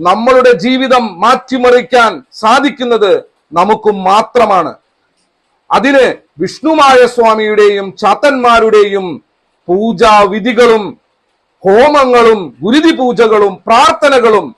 നമ്മളുടെ ജീവിതം മാറ്റിമറിക്കാൻ സാധിക്കുന്നത് നമുക്ക് മാത്രമാണ്. അതിന് വിഷ്ണുമായ സ്വാമിയുടെയും ചാത്തന്മാരുടെയും പൂജാവിധികളും ഹോമങ്ങളും ഗുരുതി പൂജകളും പ്രാർത്ഥനകളും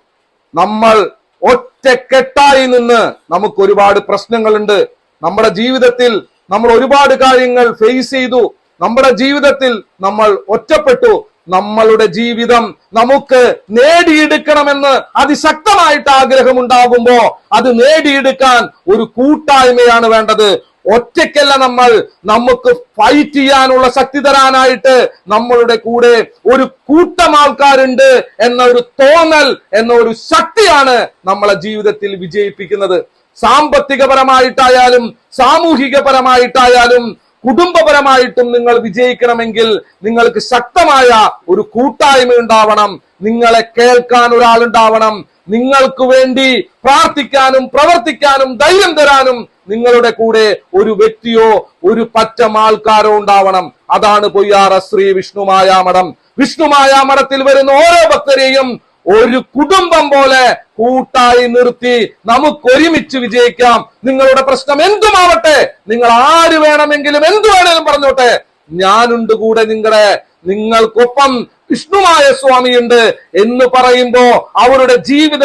നമ്മൾ ഒറ്റക്കെട്ടായി നിന്ന് നമുക്ക് ഒരുപാട് പ്രശ്നങ്ങളുണ്ട്. നമ്മുടെ ജീവിതത്തിൽ നമ്മൾ ഒരുപാട് കാര്യങ്ങൾ ഫേസ് ചെയ്തു. നമ്മുടെ ജീവിതത്തിൽ നമ്മൾ ഒറ്റപ്പെട്ടു. നമ്മളുടെ ജീവിതം നമുക്ക് നേടിയെടുക്കണമെന്ന് അതിശക്തമായിട്ട് ആഗ്രഹമുണ്ടാകുമ്പോ അത് നേടിയെടുക്കാൻ ഒരു കൂട്ടായ്മയാണ് വേണ്ടത്. ഒറ്റയ്ക്കല്ല നമ്മൾ നമുക്ക് ഫൈറ്റ് ചെയ്യാനുള്ള ശക്തി തരാനായിട്ട് നമ്മളുടെ കൂടെ ഒരു കൂട്ടം ആൾക്കാരുണ്ട് എന്ന ഒരു തോന്നൽ എന്ന ഒരു ശക്തിയാണ് നമ്മളെ ജീവിതത്തിൽ വിജയിപ്പിക്കുന്നത്. സാമ്പത്തികപരമായിട്ടായാലും സാമൂഹികപരമായിട്ടായാലും കുടുംബപരമായിട്ടും നിങ്ങൾ വിജയിക്കണമെങ്കിൽ നിങ്ങൾക്ക് ശക്തമായ ഒരു കൂട്ടായ്മ ഉണ്ടാവണം. നിങ്ങളെ കേൾക്കാൻ ഒരാളുണ്ടാവണം നിങ്ങൾക്ക് വേണ്ടി പ്രാർത്ഥിക്കാനും പ്രവർത്തിക്കാനും ധൈര്യം തരാനും നിങ്ങളുടെ കൂടെ ഒരു വ്യക്തിയോ ഒരു പറ്റം ആൾക്കാരോ ഉണ്ടാവണം. അതാണ് പൊയ്യാറ ശ്രീ വിഷ്ണുമായ മഠം വിഷ്ണുമായ മഠത്തിൽ വരുന്ന ഓരോ ഭക്തരെയും ഒരു കുടുംബം പോലെ കൂട്ടായി നിർത്തി നമുക്ക് ഒരുമിച്ച് വിജയിക്കാം. നിങ്ങളുടെ പ്രശ്നം എന്തുമാവട്ടെ? നിങ്ങൾ ആര് വേണമെങ്കിലും എന്തു വേണമെങ്കിലും പറഞ്ഞോട്ടെ. ഞാനുണ്ട് കൂടെ നിങ്ങളെ. നിങ്ങൾക്കൊപ്പം വിഷ്ണുമായ സ്വാമിയുണ്ട് എന്ന് പറയുമ്പോ അവരുടെ ജീവിത